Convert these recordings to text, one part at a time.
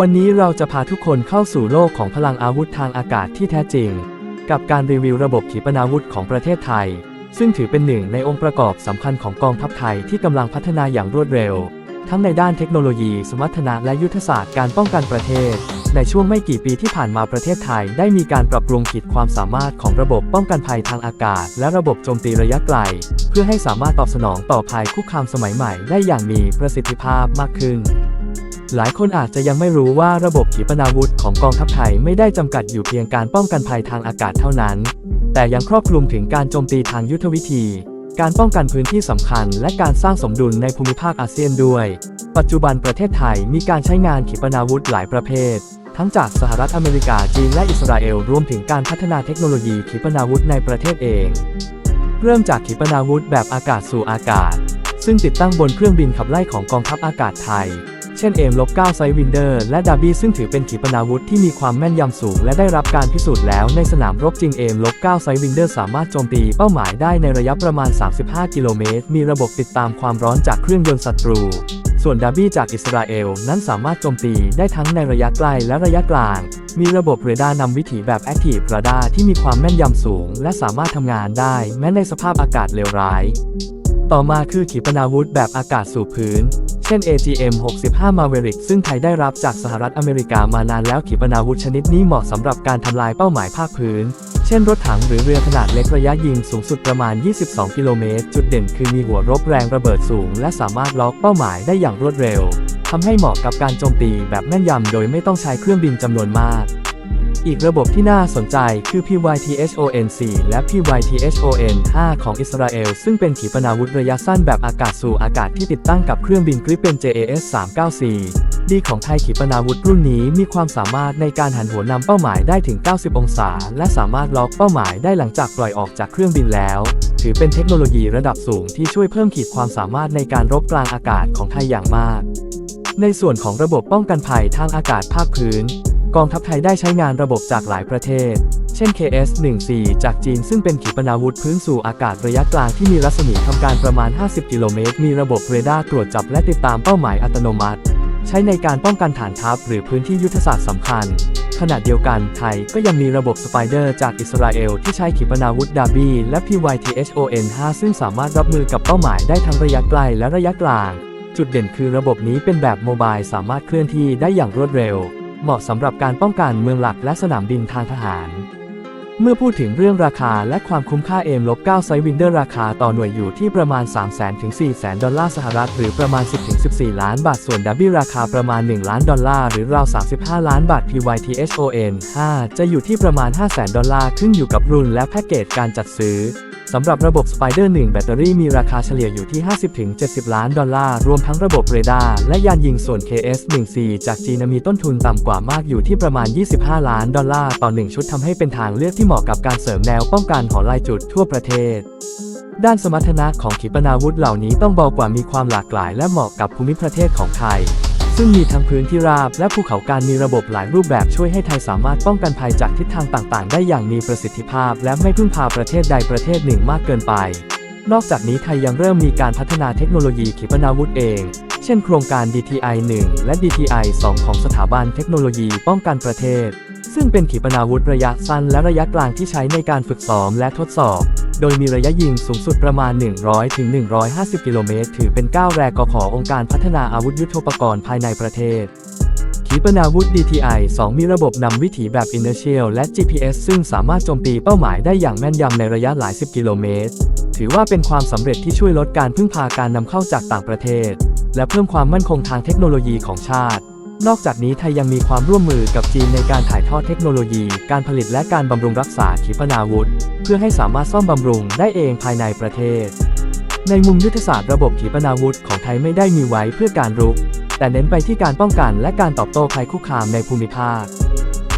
วันนี้เราจะพาทุกคนเข้าสู่โลกของพลังอาวุธทางอากาศที่แท้จริง กับการรีวิวระบบขีปนาวุธของประเทศไทย ซึ่งถือเป็นหนึ่งในองค์ประกอบสำคัญของกองทัพไทยที่กำลังพัฒนาอย่างรวดเร็ว ทั้งในด้านเทคโนโลยี สมรรถนะและยุทธศาสตร์การป้องกันประเทศ ในช่วงไม่กี่ปีที่ผ่านมาประเทศไทย ได้มีการปรับปรุงขีดความสามารถของระบบป้องกันภัยทางอากาศ และระบบโจมตีระยะไกล เพื่อให้สามารถตอบสนองต่อภัยคุกคามสมัยใหม่ได้อย่างมีประสิทธิภาพมากขึ้น หลายคนอาจจะยังไม่รู้ว่าระบบขีปนาวุธของกองทัพไทยไม่ได้จำกัดอยู่เพียงการป้องกันภัยทางอากาศเท่านั้น แต่ยังครอบคลุมถึงการโจมตีทางยุทธวิธี การป้องกันพื้นที่สำคัญ และการสร้างสมดุลในภูมิภาคอาเซียนด้วย ปัจจุบันประเทศไทยมีการใช้งานขีปนาวุธหลายประเภท ทั้งจากสหรัฐอเมริกาจีนและอิสราเอลรวมถึงการพัฒนาเทคโนโลยีขีปนาวุธในประเทศเอง เริ่มจากขีปนาวุธแบบอากาศสู่อากาศ ซึ่งติดตั้งบนเครื่องบินขับไล่ของกองทัพอากาศไทย เช่นเอมลบ9ไซวินเดอร์และดาบี้ซึ่งถือเป็นขีปนาวุธที่มีความแม่นยำสูงและได้รับการพิสูจน์แล้วในสนามรบจริงเอมลบ9ไซวินเดอร์สามารถโจมตีเป้าหมายได้ในระยะประมาณ 35 กิโลเมตร มีระบบติดตามความร้อนจากเครื่องยนต์ศัตรู ส่วนดาบี้จากอิสราเอลนั้นสามารถโจมตีได้ทั้งในระยะใกล้และระยะกลาง มีระบบเรดาร์นำวิถีแบบ Active Radar ที่มีความแม่นยำสูง และสามารถทำงานได้แม้ในสภาพอากาศเลวร้าย ต่อมาคือขีปนาวุธแบบอากาศสู่พื้น เช่น AGM-65 Maverick ซึ่งไทยได้รับจากสหรัฐอเมริกามานานแล้วขีปนาวุธชนิดนี้เหมาะสำหรับการทำลายเป้าหมายภาคพื้น เช่นรถถังหรือเรือขนาดเล็กระยะยิงสูงสุดประมาณ 22 กิโลเมตร จุดเด่นคือมีหัวรบแรงระเบิดสูง และสามารถล็อกเป้าหมายได้อย่างรวดเร็วทำให้เหมาะกับการโจมตีแบบแม่นยำโดยไม่ต้องใช้เครื่องบินจำนวนมาก อีกระบบที่น่าสนใจคือ PYTHON-4 และ PYTHON-5 ของอิสราเอล ซึ่งเป็นขีปนาวุธระยะสั้นแบบอากาศสู่อากาศที่ติดตั้งกับเครื่องบินกริปเป็น JAS-394 ดีของไทยขีปนาวุธรุ่นนี้มีความสามารถในการหันหัวนำเป้าหมายได้ถึง 90 องศา และสามารถล็อกเป้าหมายได้หลังจากปล่อยออกจากเครื่องบินแล้ว ถือเป็นเทคโนโลยีระดับสูงที่ช่วยเพิ่มขีดความสามารถในการรบกลางอากาศของไทยอย่างมากในส่วนของระบบป้องกันภัยทางอากาศภาคพื้น กองทัพไทยได้ใช้งานระบบจากหลายประเทศ เช่น KS-14 จากจีนซึ่งเป็นขีปนาวุธพื้นสู่อากาศระยะกลางที่มีรัศมีทำการประมาณ 50 กิโลเมตร มีระบบเรดาร์ตรวจจับและติดตามเป้าหมายอัตโนมัติ ใช้ในการป้องกันฐานทัพหรือพื้นที่ยุทธศาสตร์สำคัญ ขณะเดียวกันไทยก็ยังมีระบบสไปเดอร์จากอิสราเอลที่ใช้ขีปนาวุธดาบีและ PYTHON-5 ซึ่งสามารถรับมือกับเป้าหมายได้ทั้งระยะไกลและระยะกลาง จุดเด่นคือระบบนี้เป็นแบบโมบายสามารถเคลื่อนที่ได้อย่างรวดเร็ว เหมาะสำหรับการป้องกันเมืองหลักและสนามบินทางทหาร เมื่อพูดถึงเรื่องราคาและความคุ้มค่าเอมลบ9ไซวินเดอร์ราคาต่อหน่วยอยู่ที่ประมาณ 3 0 0 0 0 0ถึง4 0 0 0 0 ดอลลาร์สหรัฐหรือประมาณ 10ถึง14 ล้านบาท ส่วนดับบี้ราคาประมาณ 1 ล้านดอลลาร์หรือราว 35 ล้านบาท PYTHON 5 จะอยู่ที่ประมาณ 5 0 0 0 0 0 ดอลลาร์ขึ้นอยู่กับรุ่นและแพ็กเกจการจัดซื้อ สำหรับระบบ Spider 1 แบตเตอรี่มีราคาเฉลี่ยอยู่ที่ 50-70 ล้านดอลลาร์ รวมทั้งระบบเรดาร์และยานยิงส่วน KS-14 จากจีนมีต้นทุนต่ำกว่ามากอยู่ที่ประมาณ 25 ล้านดอลลาร์ต่อ1ชุดทำให้เป็นทางเลือกที่เหมาะกับการเสริมแนวป้องกันหอลายจุดทั่วประเทศ ด้านสมรรถนะของขีปนาวุธเหล่านี้ต้องเบากว่ามีความหลากหลายและเหมาะกับภูมิประเทศของไทย ซึ่งมีทั้งพื้นที่ราบและภูเขาการมีระบบหลายรูปแบบช่วยให้ไทยสามารถป้องกันภัยจากทิศทางต่างๆ ได้อย่างมีประสิทธิภาพ และไม่พึ่งพาประเทศใดประเทศหนึ่งมากเกินไป นอกจากนี้ไทยยังเริ่มมีการพัฒนาเทคโนโลยีขีปนาวุธเอง เช่นโครงการ DTI 1 และ DTI 2 ของสถาบันเทคโนโลยีป้องกันประเทศ ซึ่งเป็นขีปนาวุธระยะสั้นและระยะกลางที่ใช้ในการฝึกซ้อมและทดสอบ โดยมีระยะยิงสูงสุดประมาณ 100ถึง150 กิโลเมตร ถือเป็นก้าวแรกขององค์การพัฒนาอาวุธยุทโธปกรณ์ภายในประเทศ ขีปนาวุธ DTI 2 มีระบบนำวิถีแบบ Inertial และ GPS ซึ่งสามารถโจมตีเป้าหมายได้อย่างแม่นยำในระยะหลายสิบกิโลเมตร ถือว่าเป็นความสำเร็จที่ช่วยลดการพึ่งพาการนำเข้าจากต่างประเทศ และเพิ่มความมั่นคงทางเทคโนโลยีของชาติ นอกจากนี้ไทยยังมีความร่วมมือกับจีนในการถ่ายทอดเทคโนโลยี การผลิตและการบำรุงรักษาขีปนาวุธ เพื่อให้สามารถซ่อมบำรุงได้เองภายในประเทศ ในมุมยุทธศาสตร์ระบบขีปนาวุธของไทยไม่ได้มีไว้เพื่อการรุก แต่เน้นไปที่การป้องกันและการตอบโต้ภัยคุกคามในภูมิภาค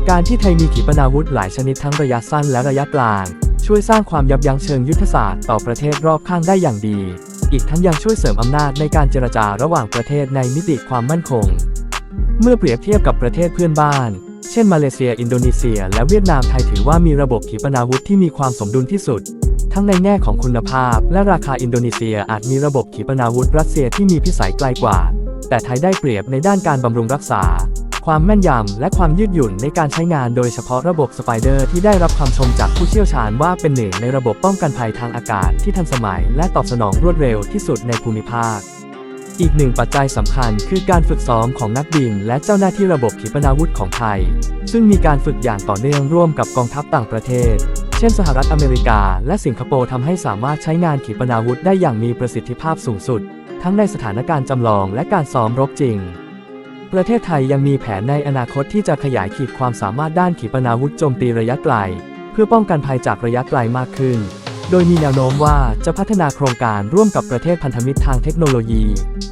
การที่ไทยมีขีปนาวุธหลายชนิดทั้งระยะสั้นและระยะกลาง ช่วยสร้างความยับยั้งเชิงยุทธศาสตร์ต่อประเทศรอบข้างได้อย่างดี อีกทั้งยังช่วยเสริมอำนาจในการเจรจาระหว่างประเทศในมิติความมั่นคง เมื่อเปรียบเทียบกับประเทศเพื่อนบ้าน เช่นมาเลเซีย อินโดนีเซีย และเวียดนามไทยถือว่ามีระบบขีปนาวุธที่มีความสมดุลที่สุด ทั้งในแง่ของคุณภาพ และราคาอินโดนีเซียอาจมีระบบขีปนาวุธรัสเซียที่มีพิสัยไกลกว่า แต่ไทยได้เปรียบในด้านการบำรุงรักษา ความแม่นยำและความยืดหยุ่นในการใช้งานโดยเฉพาะระบบสไปเดอร์ที่ได้รับคำชมจากผู้เชี่ยวชาญว่าเป็นหนึ่งในระบบป้องกันภัยทางอากาศที่ทันสมัย และตอบสนองรวดเร็วที่สุดในภูมิภาค อีกหนึ่งปัจจัยสำคัญคือการฝึกซ้อมของนักบินและเจ้าหน้าที่ระบบขีปนาวุธของไทย ซึ่งมีการฝึกอย่างต่อเนื่องร่วมกับกองทัพต่างประเทศ เช่นสหรัฐอเมริกา และสิงคโปร์ทำให้สามารถใช้งานขีปนาวุธได้อย่างมีประสิทธิภาพสูงสุด ทั้งในสถานการณ์จำลองและการซ้อมรบจริง ประเทศไทยยังมีแผนในอนาคตที่จะขยายขีดความสามารถด้านขีปนาวุธโจมตีระยะไกล เพื่อป้องกันภัยจากระยะไกลมากขึ้น โดยมีแนวโน้มว่าจะพัฒนาโครงการร่วมกับประเทศพันธมิตรทางเทคโนโลยี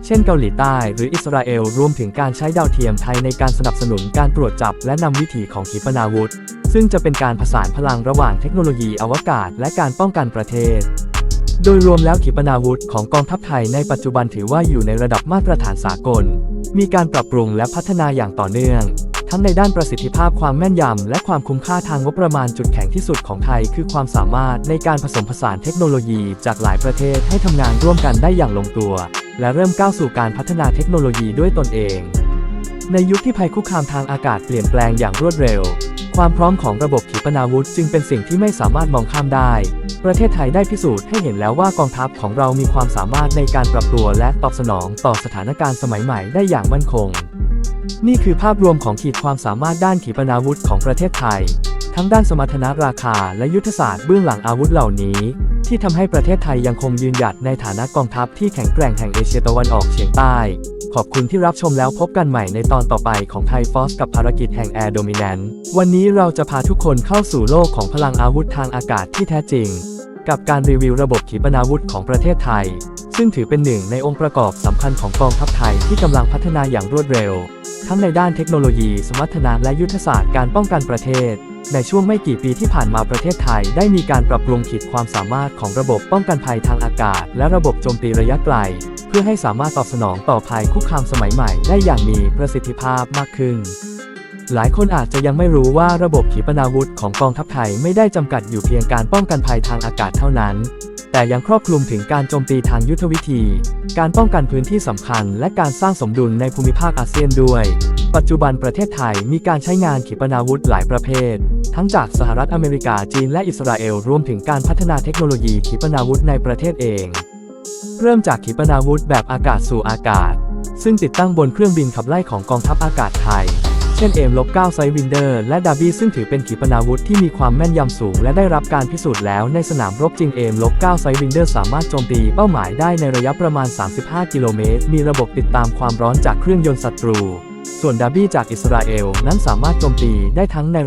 เช่นเกาหลีใต้หรืออิสราเอล รวมถึงการใช้ดาวเทียมไทยในการสนับสนุนการตรวจจับและนำวิถีของขีปนาวุธ ซึ่งจะเป็นการผสานพลังระหว่างเทคโนโลยีอวกาศ และการป้องกันประเทศ โดยรวมแล้วขีปนาวุธของกองทัพไทยในปัจจุบันถือว่าอยู่ในระดับมาตรฐานสากล มีการปรับปรุงและพัฒนาอย่างต่อเนื่อง ทั้งในด้านประสิทธิภาพความแม่นยำ และความคุ้มค่าทางงบประมาณจุดแข็งที่สุดของไทย คือความสามารถในการผสมผสานเทคโนโลยีจากหลายประเทศให้ทำงานร่วมกันได้อย่างลงตัว และเริ่มก้าวสู่การพัฒนาเทคโนโลยีด้วยตนเอง ในยุคที่ภัยคุกคามทางอากาศเปลี่ยนแปลงอย่างรวดเร็ว ความพร้อมของระบบขีปนาวุธจึงเป็นสิ่งที่ไม่สามารถมองข้ามได้ ประเทศไทยได้พิสูจน์ให้เห็นแล้วว่ากองทัพของเรามีความสามารถในการปรับตัวและตอบสนองต่อสถานการณ์สมัยใหม่ได้อย่างมั่นคง นี่คือภาพรวมของขีดความสามารถด้านขีปนาวุธของประเทศไทย ทั้งด้านสมรรถนะราคาและยุทธศาสตร์เบื้องหลังอาวุธเหล่านี้ ที่ทำให้ประเทศไทยยังคงยืนหยัดในฐานะกองทัพที่แข็งแกร่งแห่งเอเชียตะวันออกเฉียงใต้ ขอบคุณที่รับชมแล้วพบกันใหม่ในตอนต่อไปของไทยฟอสกับภารกิจแห่ง Air Dominant วันนี้เราจะพาทุกคนเข้าสู่โลกของพลังอาวุธทางอากาศที่แท้จริง กับการรีวิวระบบขีปนาวุธของประเทศไทย ซึ่งถือเป็นหนึ่งในองค์ประกอบสำคัญของกองทัพไทยที่กำลังพัฒนาอย่างรวดเร็ว ทั้งในด้านเทคโนโลยี สมรรถนะและยุทธศาสตร์การป้องกันประเทศ ในช่วงไม่กี่ปีที่ผ่านมาประเทศไทย ได้มีการปรับปรุงขีดความสามารถของระบบป้องกันภัยทางอากาศ และระบบโจมตีระยะไกล เพื่อให้สามารถตอบสนองต่อภัยคุกคามสมัยใหม่ได้อย่างมีประสิทธิภาพมากขึ้นหลายคนอาจจะยังไม่รู้ว่าระบบขีปนาวุธของกองทัพไทยไม่ได้จำกัดอยู่เพียงการป้องกันภัยทางอากาศเท่านั้น แต่ยังครอบคลุมถึงการโจมตีทางยุทธวิธี การป้องกันพื้นที่สำคัญ และการสร้างสมดุลในภูมิภาคอาเซียนด้วย ปัจจุบันประเทศไทยมีการใช้งานขีปนาวุธหลายประเภท ทั้งจากสหรัฐอเมริกาจีนและอิสราเอลรวมถึงการพัฒนาเทคโนโลยีขีปนาวุธในประเทศเอง เริ่มจากขีปนาวุธแบบอากาศสู่อากาศ ซึ่งติดตั้งบนเครื่องบินขับไล่ของกองทัพอากาศไทย เช่นเอมลบ9ไซวินเดอร์และดาบี้ซึ่งถือเป็นขีปนาวุธที่มีความแม่นยำสูง และได้รับการพิสูจน์แล้วในสนามรบจริงเอมลบ9ไซวินเดอร์สามารถโจมตีเป้าหมายได้ในระยะประมาณ 35 กิโลเมตร มีระบบติดตามความร้อนจากเครื่องยนต์ศัตรู ส่วนดาบี้จากอิสราเอลนั้นสามารถโจมตีได้ทั้งใน